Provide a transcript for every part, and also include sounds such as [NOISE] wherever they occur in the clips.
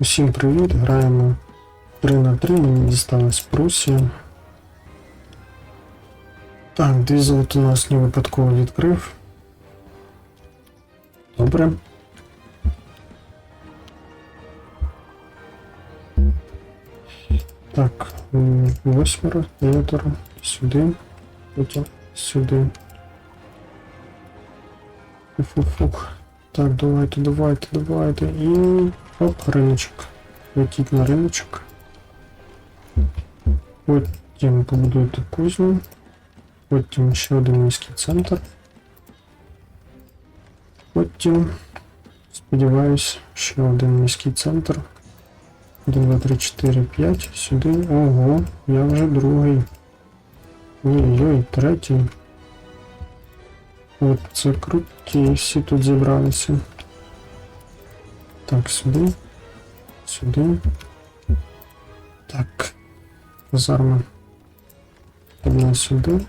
Усім привіт! Граємо 3 на 3, мені дісталась Прусія. Так, дві золотоносні випадково відкрив. Добре. Так, восьмеро, дев'ятеро, сюди, потім сюди. Фух-фух. Так, давайте, давайте, давайте. І оп, риночок. Летіть на риночок. Потім побудуйте кузню. Потім ще один міський центр. Потім, сподіваюсь, ще один міський центр. 1, 2, 3, 4, 5. Сюди. Ого, я вже другий. Ой-ой, третій. От це круті, всі тут зібралися. Так, сюди. Сюди. Так. Казарма. Одна сюди.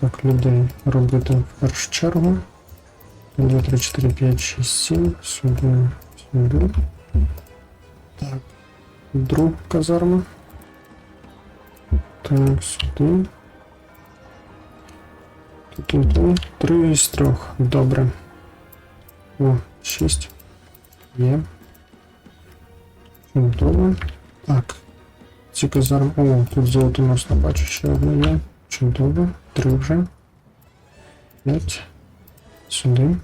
Так, людей робити в першу чергу. 1, 2, 3, 4, 5, 6, 7. Сюди. Сюди. Так. Друг казарма. Так, сюди. Тут три із трьох. Добре. О, шість. Є. Чудово. Так. Ці казарми. О, тут золотоносно бачу ще одне є. Чудово. Три вже. П'ять. Сюди.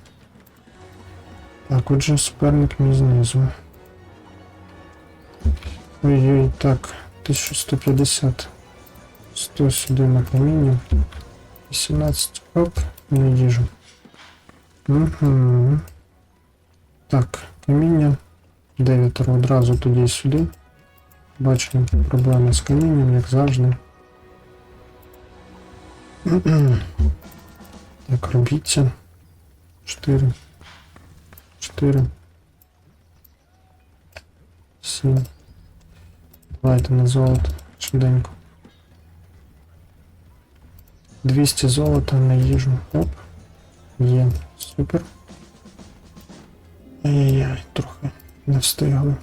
Так, отже, суперник мій знизу. Ой-ой, так. 1150. 100 сюди на каміння. 18. Оп, на їжу. Угу. Так, каміння. 9 одразу туди і сюди. Бачимо проблеми з камінням, як завжди. [CLEARS THROAT] Так, робіться. 4. 4. 7. Давайте на золото. Швиденько. 200 золота на їжу. Оп. Є. Супер. Ай-яй-яй, трохи не встигли.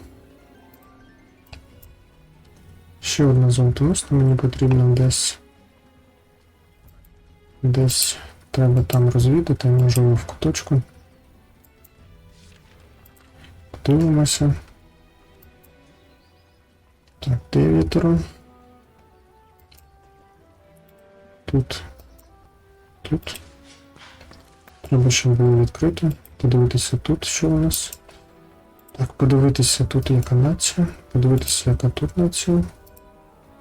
Ще одна золотоносна мені потрібно десь. Десь треба там розвідати, можливо в куточку. Подивимося. Так, дев'ятеро. Тут. Тут. Треба, щоб було відкрито. Подивитися тут, що у нас. Так, подивитися тут, яка нація. Подивитися, яка тут нація.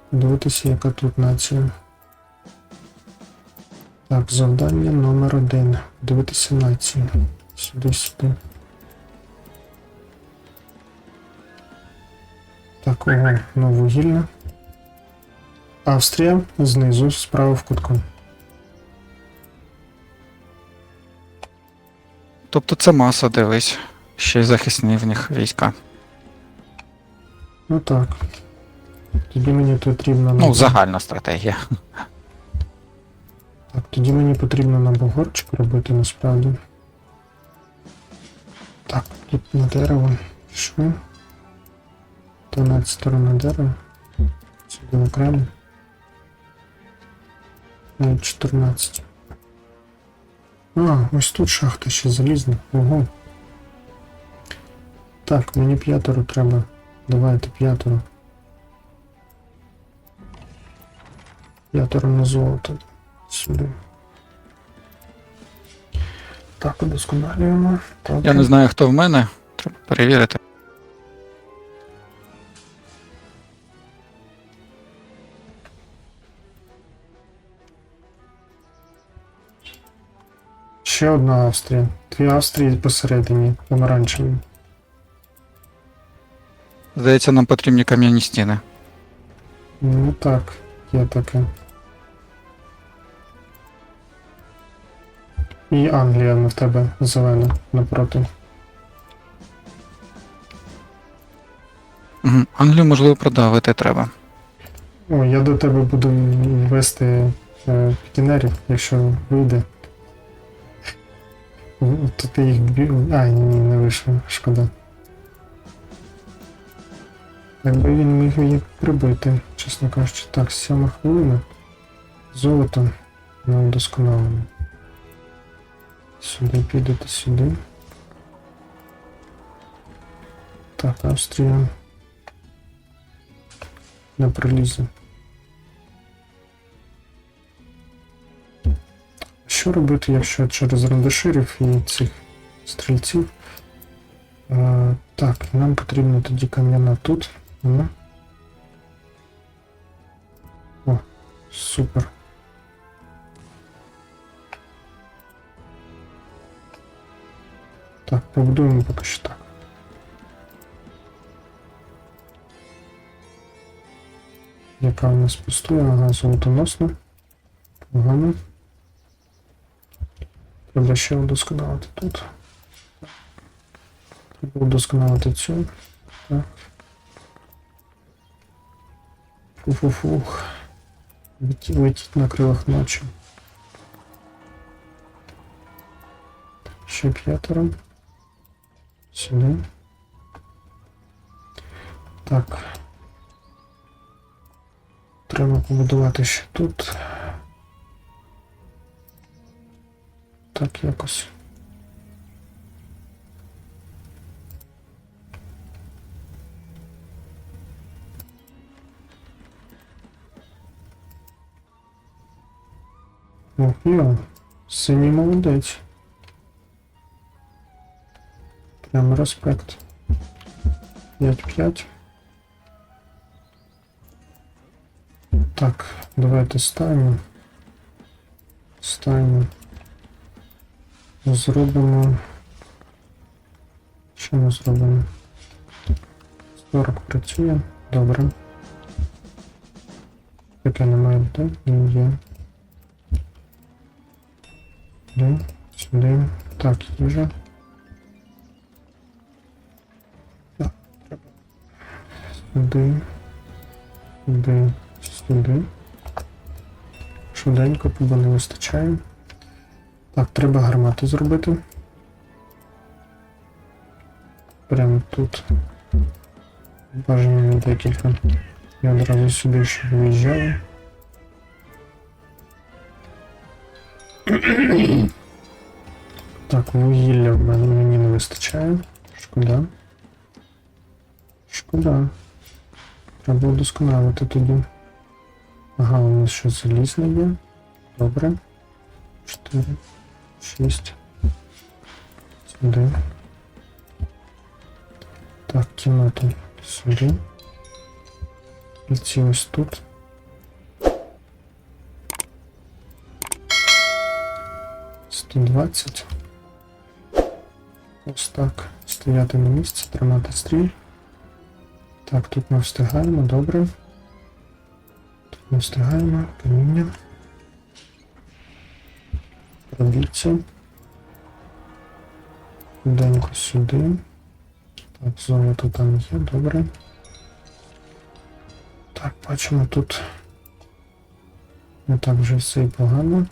Подивитися, яка тут нація. Так, завдання номер один. Подивитися націю. Сюди, сюди. Так, ого, нововугільне. Австрія знизу, справа в кутку. Тобто це маса, дивись. Ще й захисні в них війська. Ну так. Тоді мені потрібно Ну, загальна стратегія. Так, тоді мені потрібно на бугорчик робити насправді. Так, тут на дерево. Пішли. 12 сторона дерева. Сюди окремо. Навіть 14. А, ось тут шахта ще залізна. Ого. Так, мені п'ятеро треба. Давайте п'ятеро. П'ятеро на золото. Сюди. Так, удосконалюємо. Так. Я не знаю, хто в мене. Треба перевірити. Ще одна Австрія. Дві Австрії посередині, помаранчеві. Здається, нам потрібні кам'яні стіни. Ну так, є таке. І Англія на тебе зелена напроти. Угу. Англію, можливо, продавити треба. О, я до тебе буду вести е, пікінерів, якщо вийде. То ти їх бі... А, ні, ні, не вийшло, шкода. Якби він міг їх прибити, чесно кажучи. Так, сьома хвилина. Золото на удосконалення. Сюди підете сюди. Так, Австрія. Не пролізе. Що робити, якщо через рандаширів і цих стрільців? Е, так, нам потрібно тоді кам'яна тут. Вона. О, супер. Так, побудуємо поки що так. Яка у нас пустує? Ага, золотоносна. Погано. Треба ще удосконалити тут. Треба удосконалити цю. Так. Фу-фу-фух. Летіть, на крилах ночі. Ще п'ятеро. Сюди. Так. Треба побудувати ще тут. Так якось. Ох, йо, синій молодець. Прям респект. 5-5. Так, давайте ставимо. Ставимо. Зробимо. Що ми зробимо? 40 працює. Добре. Таке немає? Ні, є. Сюди, сюди. Так, їжа. Так. Сюди. Сюди. Сюди. Швиденько, бо не вистачає. Так, треба гармати зробити. Прямо тут. Бажано декілька. Я одразу сюди щоб виїжджали. Так, вугілля в мене мені не вистачає. Шкода. Шкода. Треба удосконалити тоді. Ага, у нас що залізне є. Добре. 4, 6. Сюди. Так, кімнату сюди. І ці ось тут. Сто двадцять. Ось так. Стояти на місці, тримати стрій. Так, тут ми встигаємо, добре. Тут ми встигаємо, каміння. Пробіться. Денько сюди. Так, золото там є, добре. Так, бачимо тут. Не так вже все і погано.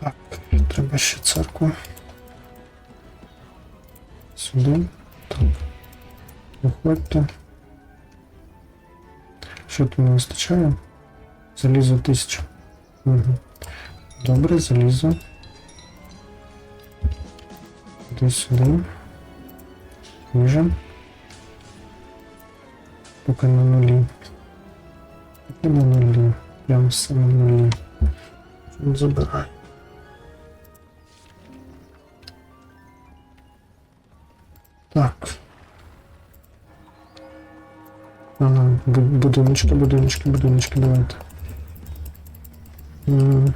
Так, треба ще церкву. Сюди. Так. Виходьте. Що тут не вистачає? Залізо тисячу. Угу. Добре, залізо. Іди сюди. Ніже. Поки на нулі. Поки на нулі. Прям все на нулі. Чому забирай? Так. Ага, бу- будиночки, будиночки, будиночки, давайте. М.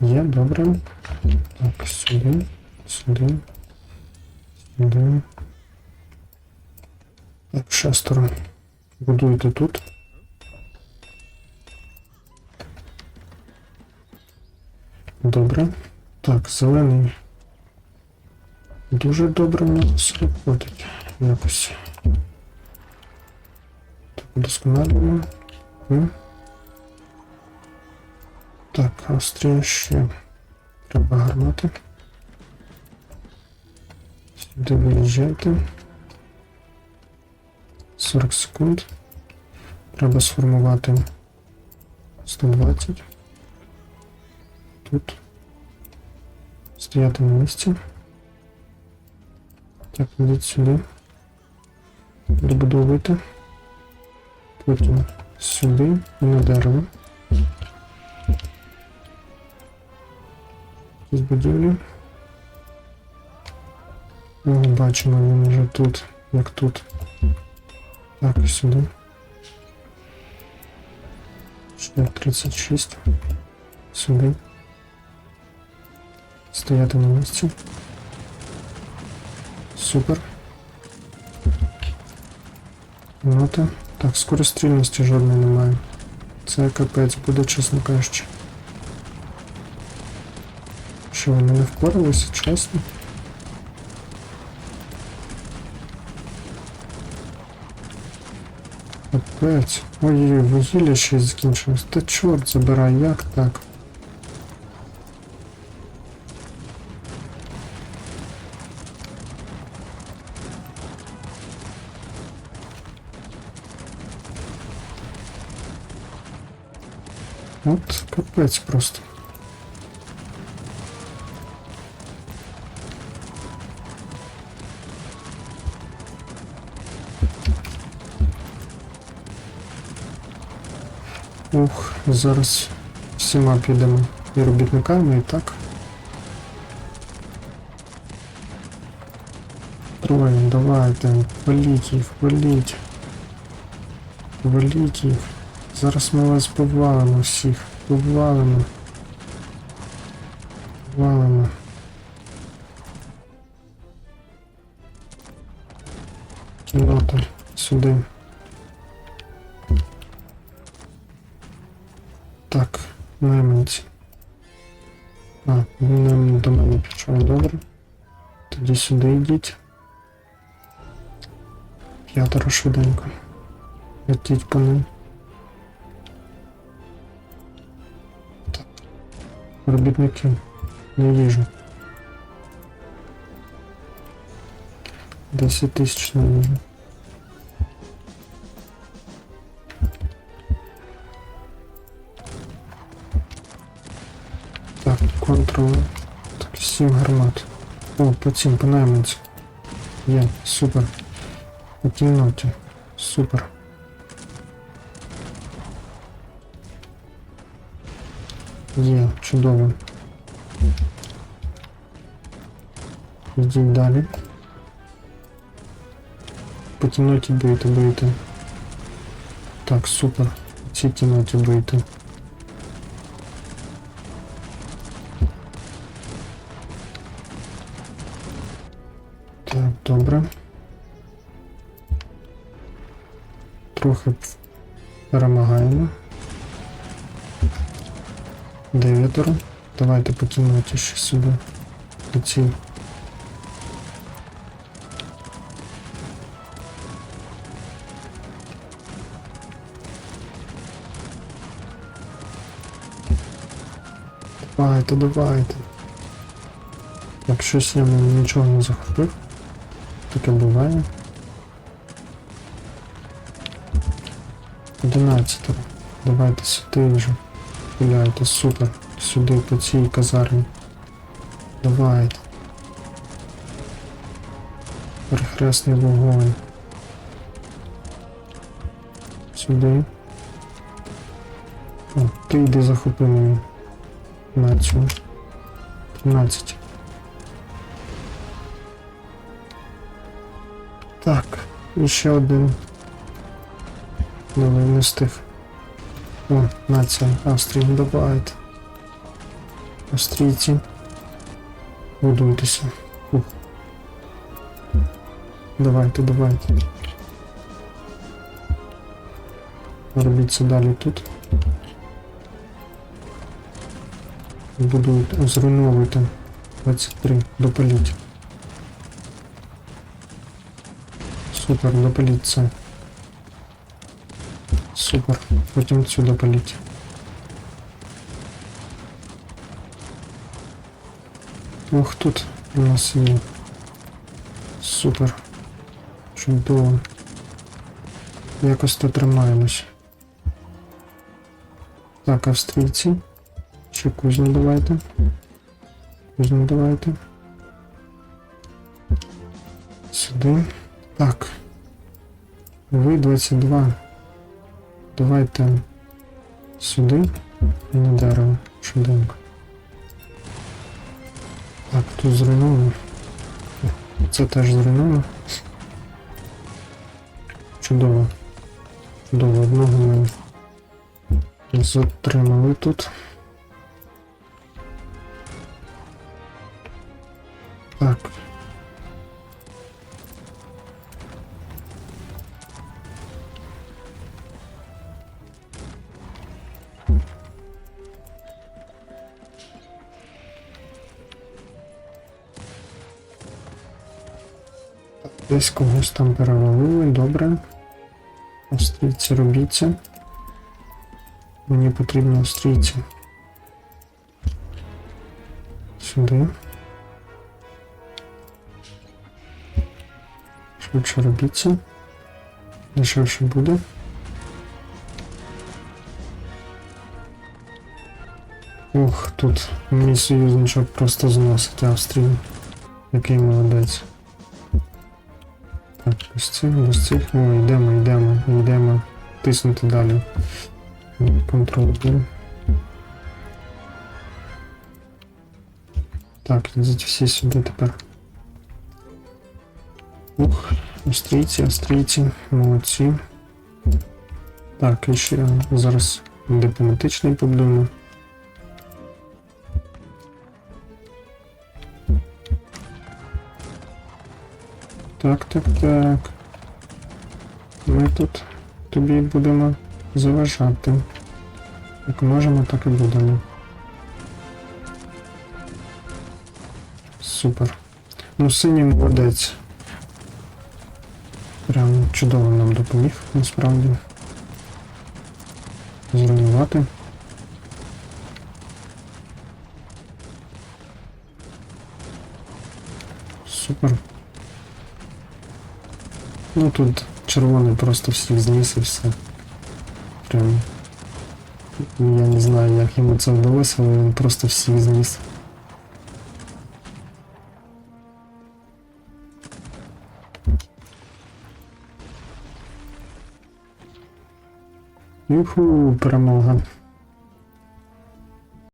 Є, добре. Так, сюди, сюди, сюди. Так, шестеро. Будуйте тут. Добре. Так, зелений. Дуже добре в нас виходить. Якось. Так, удосконалюємо. Так, Австрія. Треба гармати. Сюди виїжджайте. 40 секунд. Треба сформувати 120. Тут. Стояти на місці. Так, йдіть сюди. Добудовуйте. Потім сюди на дерево. З будівлі. Бачимо, він вже тут, як тут. Так, і сюди. Ще 36. Сюди. Стояти на місці. Супер. Нота. Так, скорострільності жодної немає. Це капець буде, чесно кажучи. Що, вони не впоралися, чесно? Капець. Ой-ой, вугілля ще й закінчилось. Та чорт забирай, як так? От капець просто. Ух, зараз всіма підемо і робітниками, і так. Троє, давайте, валіть їх, валіть. Валіть їх. Зараз ми вас повалимо всіх. Повалимо. Повалимо. Кінота. Сюди. Так, найманці. А, він до мене пішов, добре. Тоді сюди йдіть. П'ятеро швиденько. Летіть по ним. Робітники. Не їжу. 10 тисяч на їжу. Так, контрол. Так, 7 гармат. О, по цим, по найманцю. Є, супер. По кімнаті. Супер. Є, чудово. Йдіть далі. По кімнаті будете бити. Так, супер. В цій кімнаті бити. Дев'ятеро. Давайте по кімнаті ще сюди. До ці. Давайте, давайте. Так, щось я нічого не захопив. Таке буває. 11. Давайте сюди вже. Гуляйте, супер. Сюди по цій казармі. Давайте. Перехресний вогонь. Сюди. О, ти йди захопи мені. На цю. 13. Так, і ще один. Давай не встиг. О, нація Австрії, давайте. Австрійці. Будуйтеся. Давайте, давайте. Робіться далі тут. Будуйте, зруйновуйте. 23. Допаліть. Супер, допаліть це. супер. Будем отсюда полить. Ух, тут у нас и супер. Чудово. Якось то тримаємось. Так, австрійці. Ще кузню давайте. Кузню давайте. Сюда. Так. Ви 22. Давайте сюди і на дерево. Швиденько. Так, тут зруйновано. Це теж зруйновано. Чудово. Чудово, одного ми затримали тут. Так. Десь когось там перевалили, добре. Австрійці робіться. Мені потрібні австрійці. Сюди. Швидше робіться. Дешевше буде. Ох, тут мій союзничок просто зносить Австрію. Який молодець. Так, без цих, без цих. О, йдемо, йдемо, йдемо. Тиснути далі. Буде. Так, йдіть всі сюди тепер. Ух, австрійці, австрійці, молодці. Так, і ще зараз дипломатичний побудуємо. Так, так, так. Ми тут тобі будемо заважати. Як можемо, так і будемо. Супер. Ну, синій молодець. Прям чудово нам допоміг, насправді. Зруйнувати. Супер. Ну тут червоний просто всіх зніс і все. Прям. Я не знаю, як йому це вдалося, але він просто всіх зніс. Юху, перемога.